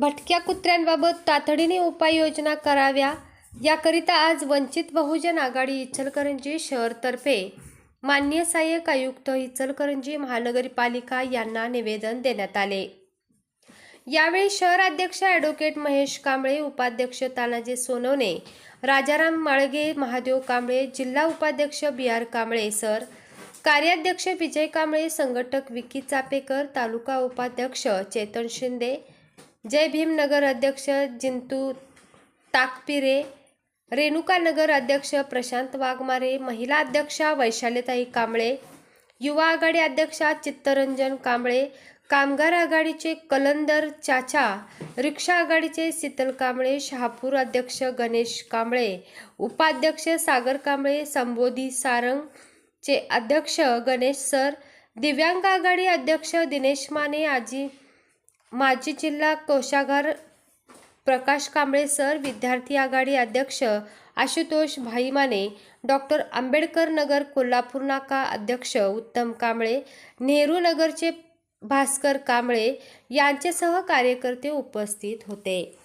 भटक्या कुत्र्यांबाबत तातडीने उपाययोजना कराव्या याकरिता आज वंचित बहुजन आघाडी इचलकरंजी शहरतर्फे मान्य सहाय्यक आयुक्त इचलकरंजी महानगरपालिका यांना निवेदन देण्यात आले. यावेळी शहराध्यक्ष ॲडव्होकेट महेश कांबळे उपाध्यक्ष तानाजी सोनवणे राजाराम माळगे महादेव कांबळे जिल्हा उपाध्यक्ष बी आर कांबळे सर कार्याध्यक्ष विजय कांबळे संघटक विकी चापेकर तालुका उपाध्यक्ष चेतन शिंदे जय भीम नगर अध्यक्ष जिंतू ताकपिरे रेणुका नगर अध्यक्ष प्रशांत वाघमारे महिला अध्यक्षा वैशालीताई कांबळे युवा आघाडी अध्यक्षा चित्तरंजन कांबळे कामगार आघाडीचे कलंदर चाचा रिक्षा आघाडीचे शीतल कांबळे शहापूर अध्यक्ष गणेश कांबळे उपाध्यक्ष सागर कांबळे संबोधी सारंग चे अध्यक्ष गणेश सर दिव्यांग आघाडी अध्यक्ष दिनेश माने आजी माजी जिल्हा कोषागार प्रकाश कांबळे सर विद्यार्थी आघाडी अध्यक्ष आशुतोष भाईमाने डॉक्टर आंबेडकर नगर कोल्हापूर नाका अध्यक्ष उत्तम कांबळे नेहरू नगरचे भास्कर कांबळे यांच्यासह कार्यकर्ते उपस्थित होते.